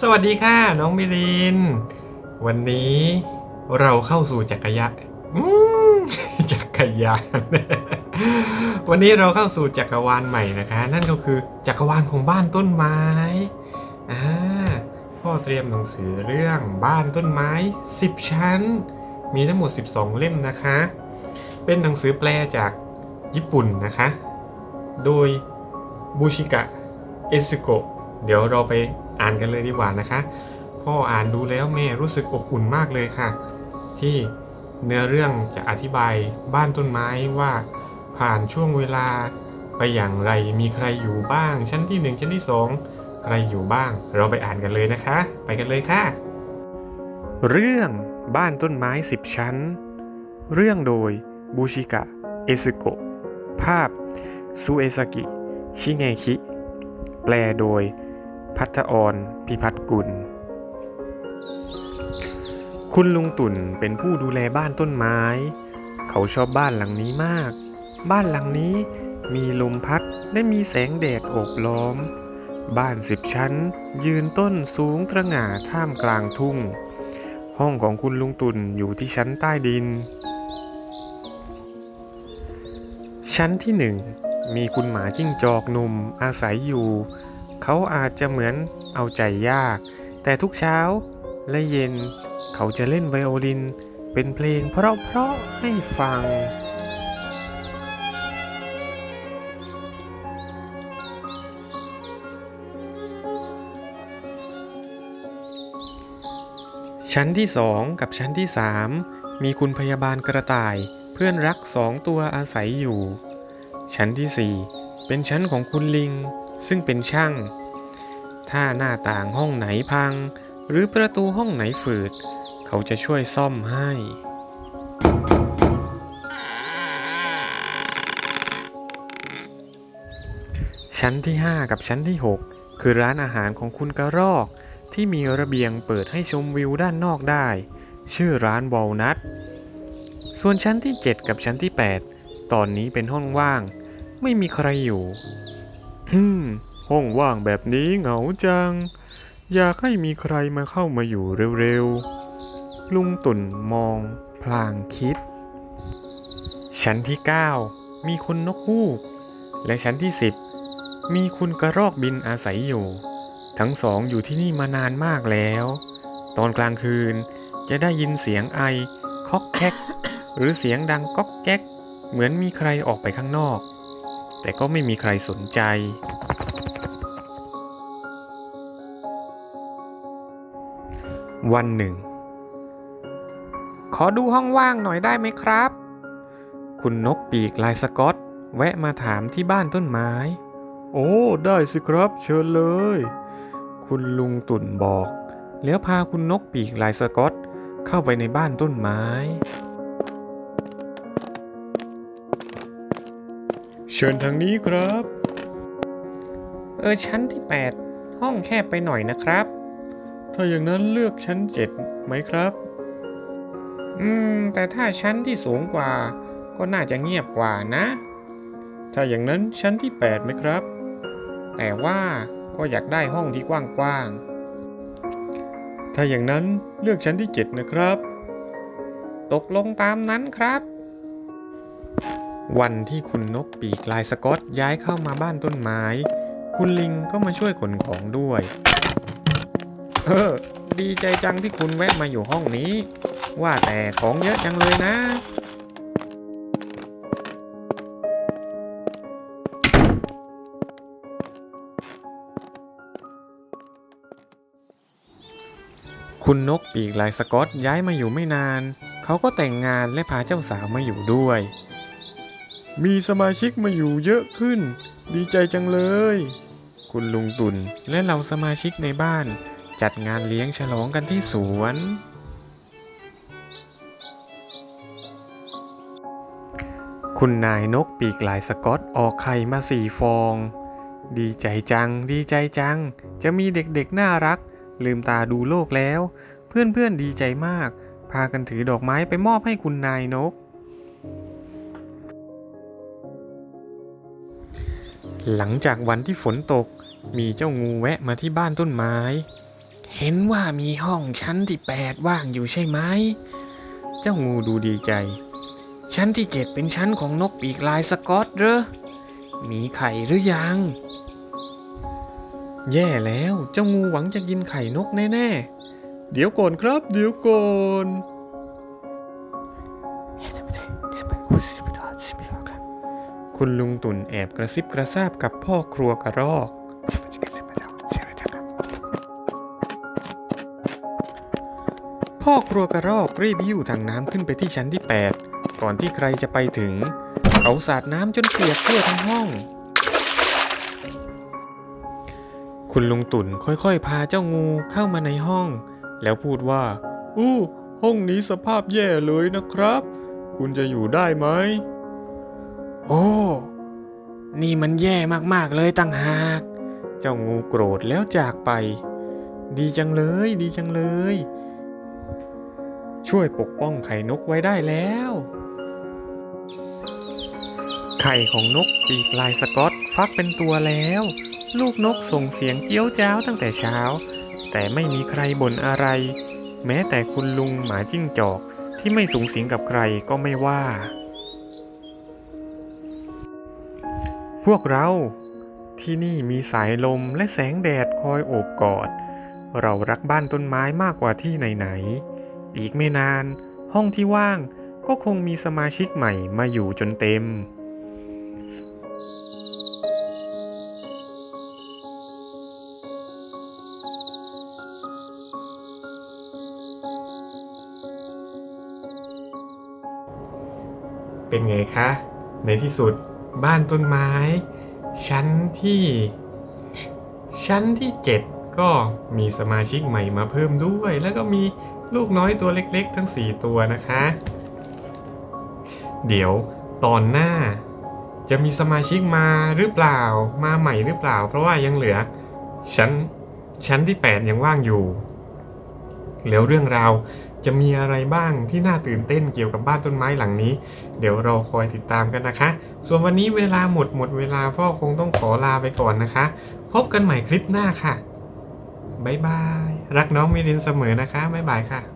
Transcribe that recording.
สวัสดีค่ะ น้องมิลิน วันนี้เราเข้าสู่จักรยานจักรยาน วันนี้เราเข้าสู่จักรวาลใหม่นะคะ นั่นก็คือจักรวาลของบ้านต้นไม้อ่าพ่อเตรียมหนังสือเรื่องบ้านต้นไม้ 10 ชั้น มีทั้งหมด 12 เล่มนะคะ เป็นหนังสือแปลจากญี่ปุ่นนะคะ โดยบูชิกะเอสโกะเดี๋ยวเราไป อ่านกันเลยดีกว่านะคะ พ่ออ่านดูแล้วแม่รู้สึกอบอุ่นมากเลยค่ะ ที่เนื้อเรื่องจะอธิบายบ้านต้นไม้ว่าผ่านช่วงเวลาไปอย่างไรมีใครอยู่บ้าง ชั้นที่หนึ่งชั้นที่สองใครอยู่บ้าง เราไปอ่านกันเลยนะคะ ไปกันเลยค่ะ เรื่องบ้านต้นไม้10ชั้น เรื่องโดยบูชิกะ เอซึโกะ ภาพซูเอซากิ ชิเงคิ แปลโดย พัฒออนพิพัฒกุล คุณลุงตุ่นเป็นผู้ดูแลบ้านต้นไม้ เขาชอบบ้านหลังนี้มาก บ้านหลังนี้มีลมพัดและมีแสงแดดโอบล้อม บ้านสิบชั้น ยืนต้นสูงตระหง่าท่ามกลางทุ่ง ห้องของคุณลุงตุ่นอยู่ที่ชั้นใต้ดิน ชั้นที่หนึ่งมีคุณหมาจิ้งจอกหนุ่มอาศัยอยู่ เขาอาจจะเหมือนเอาใจยาก แต่ทุกเช้าและเย็น เขาจะเล่นไวโอลิน เป็นเพลงเพราะๆให้ฟังชั้นที่สองกับชั้นที่สามมีคุณพยาบาลกระต่ายเพื่อนรักสองตัวอาศัยอยู่ ชั้นที่สี่เป็นชั้นของคุณลิง ซึ่งเป็นช่าง ถ้าหน้าต่างห้องไหนพัง หรือประตูห้องไหนฝืด เขาจะช่วยซ่อมให้ ชั้นที่ 5 กับชั้นที่ 6 คือร้านอาหารของคุณกระรอก ที่มีระเบียงเปิดให้ชมวิวด้านนอกได้ ชื่อร้านวอลนัทส่วนชั้นที่ 7 กับชั้นที่ 8 ตอนนี้เป็นห้องว่าง ไม่มีใครอยู่ ฮึมห้องว่างแบบนี้เหงาจัง อยากให้มีใครมาเข้ามาอยู่เร็วๆ ลุงตุ่นมอง พลางคิด ชั้นที่ 9 มีคุณนกฮูก และชั้นที่ 10 มีคุณกระรอกบินอาศัยอยู่ ทั้งสองอยู่ที่นี่มานานมากแล้ว ตอนกลางคืนจะได้ยินเสียงไอคอกแคกหรือเสียงดังก๊อกแก๊กเหมือนมีใครออกไปข้างนอก แต่ก็ไม่มีใครสนใจ วันหนึ่ง ขอดูห้องว่างหน่อยได้ไหมครับ คุณนกปีกลายสกอต แวะมาถามที่บ้านต้นไม้ โอ้ ได้สิครับ เชิญเลย คุณลุงตุ่นบอก แล้วพาคุณนกปีกลายสกอต เข้าไปในบ้านต้นไม้ เชิญทางนี้ครับ เออชั้นที่ 8 ห้องแคบไปหน่อยนะครับ ถ้าอย่างนั้นเลือกชั้น 7 ไหมครับ อืม แต่ถ้าชั้นที่สูงกว่า ก็น่าจะเงียบกว่านะ ถ้าอย่างนั้นชั้นที่ 8 ไหมครับ แต่ว่าก็อยากได้ห้องที่กว้างๆ ถ้าอย่างนั้นเลือกชั้นที่ 7 นะครับ ตกลงตามนั้นครับ วันที่คุณนกปีกลายสกอตย้ายเข้ามาบ้านต้นไม้ คุณลิงก็มาช่วยขนของด้วย เออ ดีใจจังที่คุณแวะมาอยู่ห้องนี้ ว่าแต่ของเยอะจังเลยนะ คุณนกปีกลายสกอตย้ายมาอยู่ไม่นาน เขาก็แต่งงานและพาเจ้าสาวมาอยู่ด้วย มีสมาชิกมาอยู่เยอะขึ้น ดีใจจังเลย คุณลุงตุนและเราสมาชิกในบ้าน จัดงานเลี้ยงฉลองกันที่สวน คุณนายนกปีกลายสกอตออกไข่มาสี่ฟอง ดีใจจัง ดีใจจัง จะมีเด็กๆน่ารัก ลืมตาดูโลกแล้ว เพื่อนๆดีใจมาก พากันถือดอกไม้ไปมอบให้คุณนายนก หลังจากวันที่ฝนตก มีเจ้างูแวะมาที่บ้านต้นไม้ เห็นว่ามีห้องชั้นที่แปดว่างอยู่ใช่ไหม เจ้างูดูดีใจ ชั้นที่เจ็ดเป็นชั้นของนกปีกลายสกอตเหรอ มีไข่หรือยัง แย่แล้วเจ้างูหวังจะกินไข่นกแน่ๆ เดี๋ยวก่อนครับ เดี๋ยวก่อน คุณลุงตุ่นแอบกระซิบกระซาบกับพ่อครัวกระรอก พ่อครัวกระรอกรีบหิ้วถังน้ำขึ้นไปที่ชั้นที่ 8 ก่อนที่ใครจะไปถึง เขาสาดน้ำจนเปียกทั่วทั้งห้อง คุณลุงตุ่นค่อยๆ พาเจ้างูเข้ามาในห้อง แล้วพูดว่า อู้ ห้องนี้สภาพแย่เลยนะครับ คุณจะอยู่ได้ไหม โอ้ นี่มันแย่มากๆเลยตั้งหาก เจ้างูโกรธแล้วจากไป ดีจังเลย ดีจังเลย ช่วยปกป้องไข่นกไว้ได้แล้ว ไข่ของนกปีกลายสกอตฟักเป็นตัวแล้ว ลูกนกส่งเสียงเจี้ยวจ้าวตั้งแต่เช้า แต่ไม่มีใครบ่นอะไร แม้แต่คุณลุงหมาจิ้งจอกที่ไม่สูงสิงกับใครก็ไม่ว่า พวกเราที่นี่มีสายลมและแสงแดดคอยโอบกอด เรารักบ้านต้นไม้มากกว่าที่ไหนๆ อีกไม่นาน ห้องที่ว่างก็คงมีสมาชิกใหม่มาอยู่จนเต็ม เป็นไงคะ ในที่สุด บ้านต้นไม้ ชั้นที่ ชั้นที่ 7 ก็มีสมาชิกใหม่มาเพิ่มด้วย แล้วก็มีลูกน้อยตัวเล็กๆ ทั้ง 4 ตัวนะคะ เดี๋ยวตอนหน้าจะมีสมาชิกมาหรือเปล่ามาใหม่หรือเปล่า เพราะว่ายังเหลือ ชั้นชั้นที่ 8 ยังว่างอยู่ แล้วเรื่องราว จะมีอะไรบ้างที่น่าตื่นเต้นเกี่ยวกับบ้านต้นไม้หลังนี้ เดี๋ยวเราคอยติดตามกันนะคะ ส่วนวันนี้เวลาหมดหมดเวลาพ่อคงต้องขอลาไปก่อนนะคะ พบกันใหม่คลิปหน้าค่ะบ๊ายบาย รักน้องมิรินเสมอนะคะบ๊ายบายค่ะ